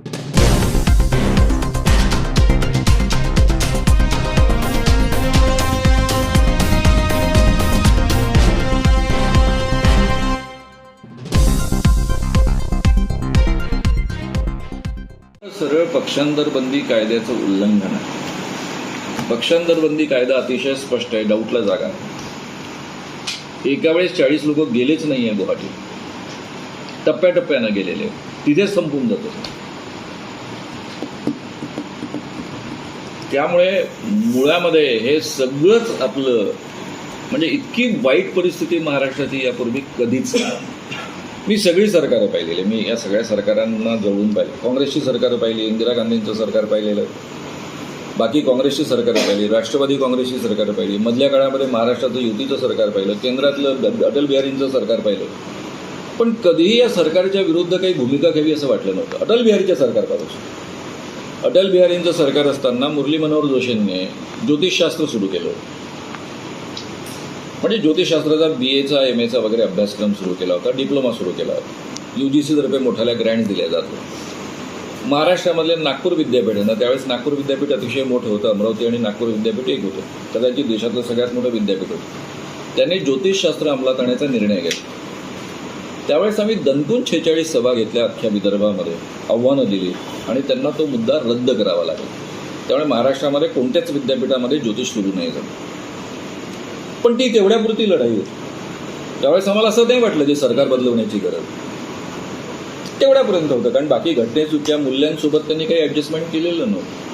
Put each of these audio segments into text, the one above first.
सरळ पक्षांतरबंदी कायद्याचं उल्लंघन आहे. पक्षांतरबंदी कायदा अतिशय स्पष्ट आहे डाऊटला जागा एका वेळेस चाळीस लोक गेलेच नाही आहे गुवाहाटी टप्प्याटप्प्यानं गेलेले. तिथेच संपून जातो. त्यामुळे मुळामध्ये हे सगळंच आपलं म्हणजे इतकी वाईट परिस्थिती महाराष्ट्राची यापूर्वी कधीच नाही. मी सगळी सरकारं पाहिलेली मी या सगळ्या सरकारांना जवळून पाहिले. काँग्रेसची सरकारं पाहिली इंदिरा गांधींचं सरकार पाहिलेलं. बाकी काँग्रेसची सरकारं पाहिली राष्ट्रवादी काँग्रेसची सरकारं पाहिली. मधल्या काळामध्ये महाराष्ट्राचं युतीचं सरकार पाहिलं केंद्रातलं ग- अटल बिहारींचं सरकार पाहिलं. पण कधीही या सरकारच्या विरुद्ध काही भूमिका घ्यावी असं वाटलं नव्हतं. अटल बिहारीच्या सरकारपासून. अटल बिहारींचं सरकार असताना मुरली मनोहर जोशींनी ज्योतिषशास्त्र सुरू केलं. म्हणजे ज्योतिषशास्त्राचा बी एचा एम एचा वगैरे अभ्यासक्रम सुरू केला होता डिप्लोमा सुरू केला होता. यू जी सीतर्फे मोठ्याला ग्रँड दिल्या जात होत्या. महाराष्ट्रामधले नागपूर विद्यापीठ आहे ना त्यावेळेस नागपूर विद्यापीठ अतिशय मोठं होतं अमरावती आणि नागपूर विद्यापीठ एक होतं. कदाचित देशातलं सगळ्यात मोठं विद्यापीठ होतं. त्यांनी ज्योतिषशास्त्र अंमलात आणण्याचा निर्णय घेतला. त्यावेळेस आम्ही दणकून छेचाळीस सभा घेतल्या अख्ख्या विदर्भामध्ये आव्हानं दिली आणि त्यांना तो मुद्दा रद्द करावा लागेल. त्यामुळे महाराष्ट्रामध्ये कोणत्याच विद्यापीठामध्ये ज्योतिष सुरू नाही झालं. पण ती तेवढ्यापुरती लढाई होती. त्यावेळेस आम्हाला असं नाही वाटलं की सरकार बदलवण्याची गरज. तेवढ्यापर्यंत होतं कारण बाकी घटनेच्या मूल्यांसोबत त्यांनी काही ॲडजस्टमेंट केलेलं नव्हतं.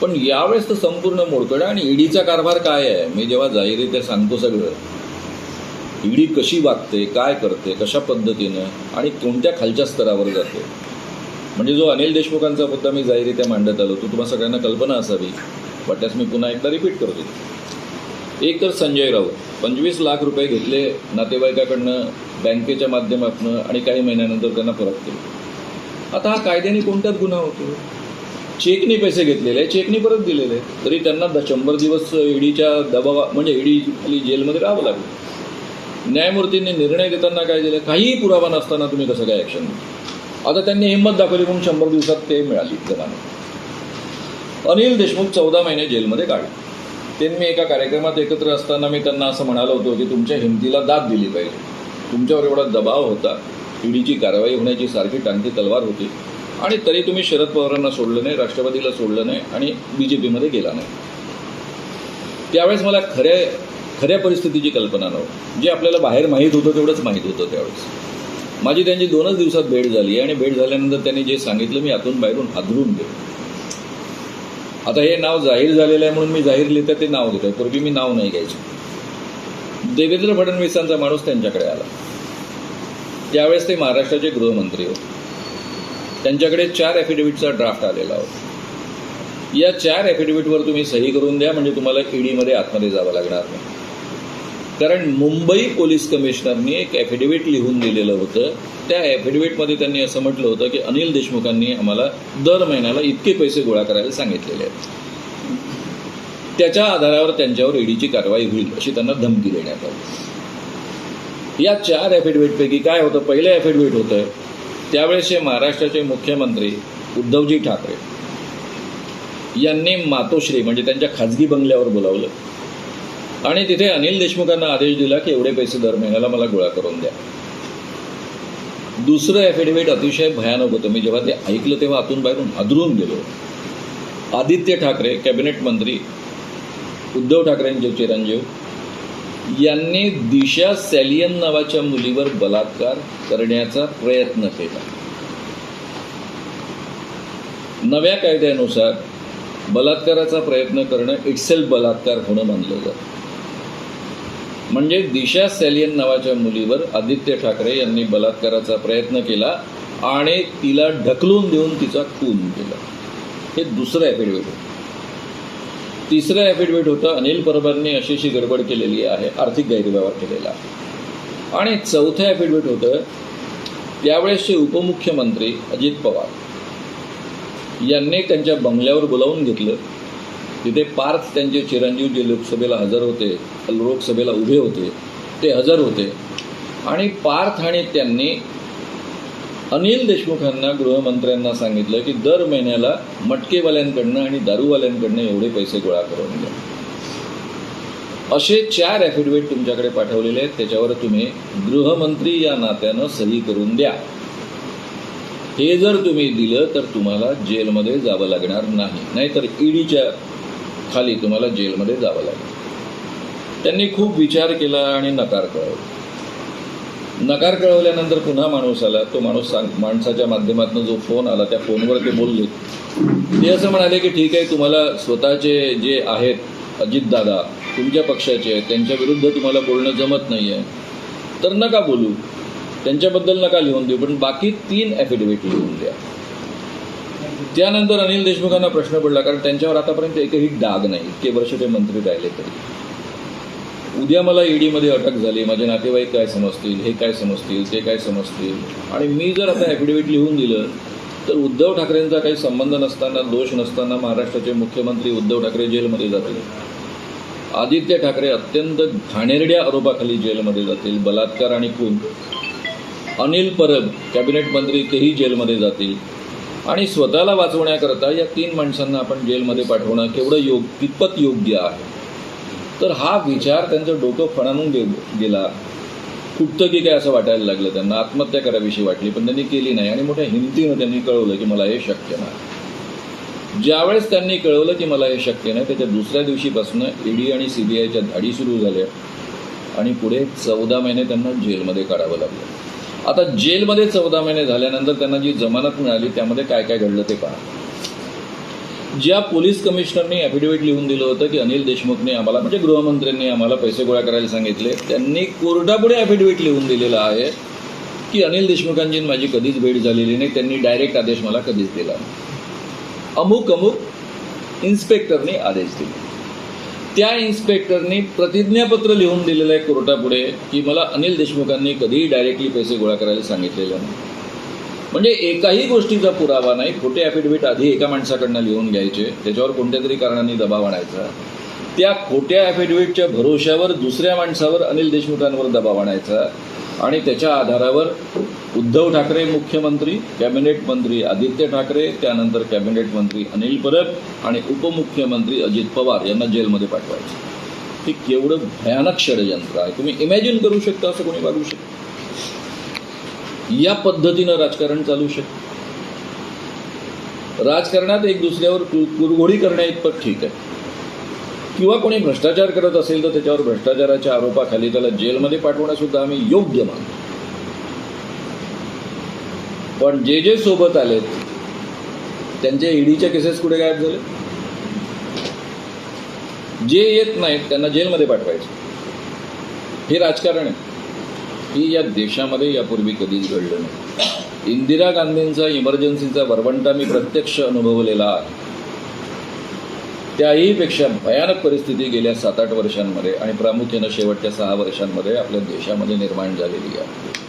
पण यावेळेस तर संपूर्ण मोडकड आणि ईडीचा कारभार काय आहे? मी जेव्हा जाहीररित्या सांगतो सगळं ईडी कशी वागते काय करते कशा पद्धतीनं आणि कोणत्या खालच्या स्तरावर जाते. म्हणजे जो अनिल देशमुखांचा मुद्दा मी जाहीरित्या मांडत आलो तो तुम्हाला सगळ्यांना कल्पना असावी वाटल्यास मी पुन्हा एकदा रिपीट करतो. एक तर संजय राऊत पंचवीस लाख रुपये घेतले नातेवाईकाकडनं बँकेच्या माध्यमातून आणि काही महिन्यानंतर त्यांना परत केले. आता हा कायद्याने कोणत्याच गुन्हा होतो? चेकने पैसे घेतलेले आहे चेकने परत दिलेले तरी त्यांना द शंभर दिवस ईडीच्या दबावा म्हणजे ईडी जेलमध्ये राहावं लागलं. न्यायमूर्तींनी निर्णय देताना काय दिलं? काहीही पुरावा नसताना तुम्ही कसं काय ॲक्शन आता त्यांनी हिंमत दाखवली म्हणून शंभर दिवसात ते मिळाली जमानत अनिल देशमुख चौदा महिने जेलमध्ये काढले. ते मी एका कार्यक्रमात एकत्र असताना मी त्यांना असं म्हणालो होतो की तुमच्या हिमतीला दाद दिली पाहिजे. तुमच्यावर एवढा दबाव होता. ईडीची कारवाई होण्याची सारखी टांगती तलवार होती. आणि तरी तुम्ही शरद पवारांना सोडलं नाही राष्ट्रवादीला सोडलं नाही आणि बी जे पीमध्ये गेला नाही. त्यावेळेस मला खऱ्या खऱ्या परिस्थितीची कल्पना नव्हती. जे आपल्याला बाहेर माहीत होतं तेवढंच माहीत होतं त्यावेळेस. माझी त्यांची दोनच दिवसात भेट झाली आणि भेट झाल्यानंतर त्यांनी जे सांगितलं मी आतून बाहेरून हादरून गेलो. आता हे नाव जाहीर झालेलं आहे म्हणून मी जाहीर लिहितं ते नाव घेतोय. पूर्वी मी नाव नाही घ्यायचं. देवेंद्र फडणवीसांचा माणूस त्यांच्याकडे आला. त्यावेळेस ते महाराष्ट्राचे गृहमंत्री होते. त्यांच्याकडे चार ॲफिडेव्हिटचा ड्राफ्ट आलेला होता. या चार ॲफिडेव्हिटवर तुम्ही सही करून द्या म्हणजे तुम्हाला ईडीमध्ये आतमध्ये जावं लागणार नाही. कारण मुंबई पोलीस कमिशनरनी एक ॲफिडेव्हिट लिहून दिलेलं होतं. त्या ॲफिडेव्हिटमध्ये त्यांनी असं म्हटलं होतं की अनिल देशमुखांनी आम्हाला दर महिन्याला इतके पैसे गोळा करायला सांगितलेले आहेत. त्याच्या आधारावर त्यांच्यावर ईडीची कारवाई होईल अशी त्यांना धमकी देण्यात आली. या चार ॲफिडेव्हिटपैकी काय होतं? पहिलं ॲफिडेव्हिट होतं त्यावेळेसचे महाराष्ट्राचे मुख्यमंत्री उद्धवजी ठाकरे. यांनी मातोश्री म्हणजे त्यांच्या खाजगी बंगल्यावर बोलावलं. आणि तिथे अनिल देशमुखांना आदेश दिला की एवढे पैसे दर महिन्याला मला गोळा करून द्या. दुसरं ॲफिडेव्हिट अतिशय भयानक होतं. मी जेव्हा ते ऐकलं तेव्हा आतून बाहेरून हादरून गेलो. आदित्य ठाकरे कॅबिनेट मंत्री उद्धव ठाकरेंचे चिरंजीव यांनी दिशा सॅलियन नावाच्या मुलीवर बलात्कार करण्याचा प्रयत्न केला. नव्या कायद्यानुसार बलात्काराचा प्रयत्न करणं इट्सेल्फ बलात्कार होणं मानलं जातं. म्हणजे दिशा सॅलियन नावाच्या मुलीवर आदित्य ठाकरे यांनी बलात्काराचा प्रयत्न केला आणि तिला ढकलून देऊन तिचा खून केला. हे दुसरं ॲफिडेव्हिट होतं. तिसरं ॲफिडेव्हिट होतं अनिल परबांनी अशीशी गडबड केलेली आहे आर्थिक गैरव्यवहार केलेला आहे. आणि चौथं ॲफिडेव्हिट होतं त्यावेळेसचे उपमुख्यमंत्री अजित पवार. यांनी त्यांच्या बंगल्यावर बोलावून घेतलं. तिथे पार्थ त्यांचे चिरंजीव जे लोकसभेला हजर होते लोकसभेला उभे होते ते हजर होते. आणि पार्थ आणि त्यांनी अनिल देशमुखांना गृहमंत्र्यांना सांगितलं की दर महिन्याला मटकेवाल्यांकडनं आणि दारूवाल्यांकडनं एवढे पैसे गोळा करून द्या असे चार ॲफिडेविट तुमच्याकडे पाठवलेले आहेत त्याच्यावर तुम्ही गृहमंत्री या नात्यानं सही करून द्या. हे जर तुम्ही दिलं तर तुम्हाला जेलमध्ये जावं लागणार नाही. नाहीतर ईडीच्या खाली तुम्हाला जेलमध्ये जावं लागेल. त्यांनी खूप विचार केला आणि नकार कळवला. नकार कळवल्यानंतर पुन्हा माणूस आला. तो माणूस सांग माणसाच्या माध्यमातून जो फोन आला त्या फोनवर ते बोलले. ते असं म्हणाले की ठीक आहे तुम्हाला स्वतःचे जे आहेत अजितदादा तुमच्या पक्षाचे आहेत त्यांच्या विरुद्ध तुम्हाला बोलणं जमत नाही आहे तर नका बोलू. त्यांच्याबद्दल नका लिहून देऊ पण बाकी तीन ॲफिडेव्हिट लिहून द्या. त्यानंतर अनिल देशमुखांना प्रश्न पडला कारण त्यांच्यावर आतापर्यंत एकही डाग नाही. इतके वर्ष ते मंत्री राहिले तरी. उद्या मला ईडीमध्ये अटक झाली माझे नातेवाईक काय समजतील हे काय समजतील ते काय समजतील? आणि मी जर आता ॲफिडेव्हिट लिहून दिलं तर उद्धव ठाकरेंचा काही संबंध नसताना दोष नसताना महाराष्ट्राचे मुख्यमंत्री उद्धव ठाकरे जेलमध्ये जातील. आदित्य ठाकरे अत्यंत घाणेरड्या आरोपाखाली जेलमध्ये जातील बलात्कार आणि खून. अनिल परब कॅबिनेट मंत्री तेही जेलमध्ये जातील. आणि स्वतःला वाचवण्याकरता या तीन माणसांना आपण जेलमध्ये पाठवणं केवढं योग कितपत योग्य आहे? तर हा विचार त्यांचं डोकं फणानून गे गेला. कुठतं की काय असं वाटायला लागलं त्यांना आत्महत्या करावीशी वाटली पण त्यांनी केली नाही. आणि मोठ्या हिमतीनं त्यांनी कळवलं की मला हे शक्य नाही. ज्यावेळेस त्यांनी कळवलं की मला हे शक्य नाही त्याच्या दुसऱ्या दिवशीपासून ईडी आणि सी बी आयच्या धाडी सुरू झाल्या. आणि पुढे चौदा महिने त्यांना जेलमध्ये काढावं लागलं. आता जेलमध्ये चौदा महिने झाल्यानंतर त्यांना जी जमानत मिळाली त्यामध्ये काय काय घडलं ते पहा. ज्या पोलीस कमिशनरनी ॲफिडेव्हिट लिहून दिलं होतं की अनिल देशमुखने आम्हाला म्हणजे गृहमंत्र्यांनी आम्हाला पैसे गोळा करायला सांगितले त्यांनी कोर्टापुढे ॲफिडेव्हिट लिहून दिलेलं आहे की अनिल देशमुखांची माझी कधीच भेट झालेली नाही त्यांनी डायरेक्ट आदेश मला कधीच दिला नाही. अमुक अमुक इन्स्पेक्टरने आदेश दिले. त्या इन्स्पेक्टरनी प्रतिज्ञापत्र लिहून दिलेलं आहे कोर्टापुढे की मला अनिल देशमुखांनी कधीही डायरेक्टली पैसे गोळा करायला सांगितलेलं नाही. म्हणजे एकाही गोष्टीचा पुरावा नाही खोटे ॲफिडेव्हिट आधी एका माणसाकडनं लिहून घ्यायचे त्याच्यावर कोणत्या तरी कारणाने दबाव आणायचा. त्या खोट्या ॲफिडेव्हिटच्या भरोश्यावर दुसऱ्या माणसावर अनिल देशमुखांवर दबाव आणायचा आणि त्याच्या आधारावर उद्धव ठाकरे मुख्यमंत्री कॅबिनेट मंत्री आदित्य ठाकरे त्यानंतर कॅबिनेट मंत्री अनिल परब आणि उपमुख्यमंत्री अजित पवार यांना जेलमध्ये पाठवायचं. हे केवढं भयानक षडयंत्र आहे. तुम्ही इमॅजिन करू शकता असं कोणी वागू शकतं या पद्धतीनं राजकारण चालू शकतं. राजकारणात एक दुसऱ्यावर कुरघोडी करण्या इतपत ठीक आहे. किंवा कोणी भ्रष्टाचार करत असेल तर त्याच्यावर भ्रष्टाचाराच्या आरोपाखाली त्याला जेलमध्ये पाठवणंसुद्धा आम्ही योग्य मानतो. पण जे जे सोबत आलेत त्यांच्या ईडीच्या केसेस कुठे गायब झाले? जे येत नाहीत त्यांना जेलमध्ये पाठवायचं. हे राजकारण आहे. ही या देशामध्ये यापूर्वी कधीच घडलं नाही. इंदिरा गांधींचा इमर्जन्सीचा वरवंटा मी प्रत्यक्ष अनुभवलेला आहे. त्याहीपेक्षा भयानक परिस्थिती गेल्या सात आठ वर्षांमध्ये आणि प्रामुख्यानं शेवटच्या सहा वर्षांमध्ये आपल्या देशामध्ये निर्माण झालेली आहे.